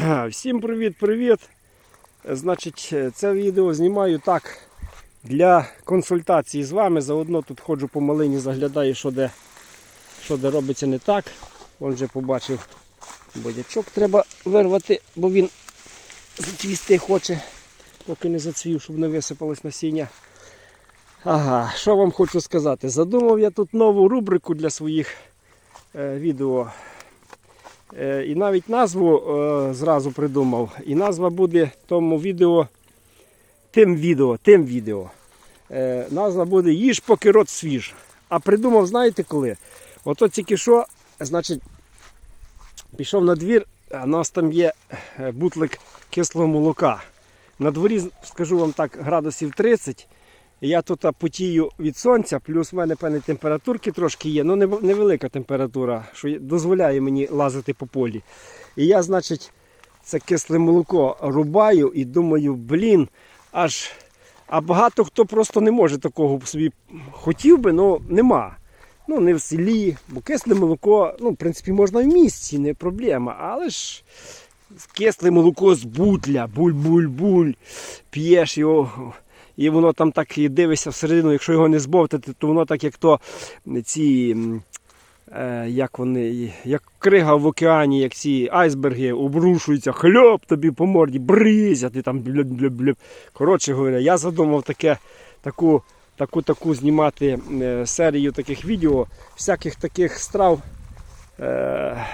Всім привіт-привіт. Значить, це відео знімаю так для консультації з вами. Заодно тут ходжу по малині, заглядаю, що де, що де робиться не так. Вон вже побачив бодячок треба вирвати, бо він зацвісти хоче, поки не зацвів, щоб не висипалось насіння. Ага, що вам хочу сказати? Задумав я тут нову рубрику для своїх е, відео. Е, І навіть назву е, зразу придумав. І назва буде тому відео, тим відео, тим відео. Е, Назва буде Їж поки рот свіж. А придумав, знаєте коли? Ото тільки що, значить, пішов на двір, а у нас там є бутлик кислого молока. На дворі, скажу вам так, градусів 30. Я тут потію від сонця, плюс в мене певні температурки трошки є, ну невелика температура, що дозволяє мені лазити по полі. І я, значить, це кисле молоко рубаю і думаю, блін, аж. А багато хто просто не може такого собі хотів би, але нема. Ну, не в селі, бо кисле молоко, ну, в принципі, можна в місті, не проблема. Але ж кисле молоко з бутля, буль-буль-буль, п'єш його. І воно там так і дивишся всередину, якщо його не збовтати, то воно так як то ці, е, як вони, як крига в океані, як ці айсберги обрушуються, хльоп тобі по морді, бризять, і там блюб-блюб-блюб. Коротше говоря, я задумав таке, таку, таку, таку знімати е, серію таких відео, всяких таких страв. Е,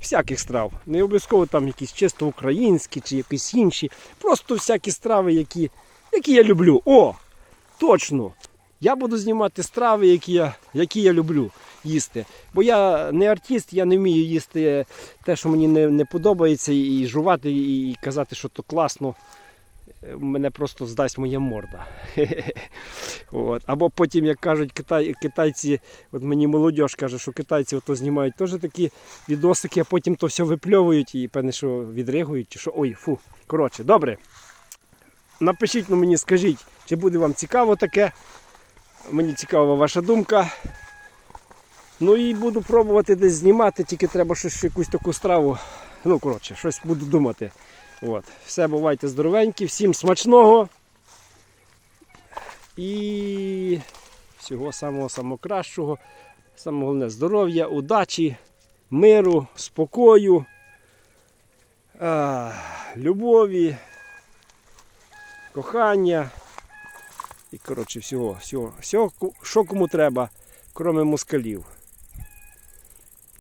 всяких страв. Не обов'язково там якісь чисто українські чи якісь інші. Просто всякі страви, які, які я люблю. О! Точно! Я буду знімати страви, які я, які я люблю їсти. Бо я не артист, я не вмію їсти те, що мені не, не подобається, і жувати, і казати, що то класно. Мене просто здасть моя морда. От. Або потім, як кажуть китай, китайці, от мені молодь каже, що китайці ото знімають теж такі відосики, а потім то все випльовують і певне, що відригують, чи що. Ой, фу. Коротше, добре. Напишіть ну, мені, скажіть, чи буде вам цікаво таке. Мені цікава ваша думка. Ну і буду пробувати десь знімати, тільки треба щось якусь таку страву. Ну, коротше, щось буду думати. От. Все, бувайте здоровенькі, всім смачного. І всього самого самого кращого. Саме головне здоров'я, удачі, миру, спокою, любові, кохання. І коротше всього, всього, всього, що кому треба, крім москалів.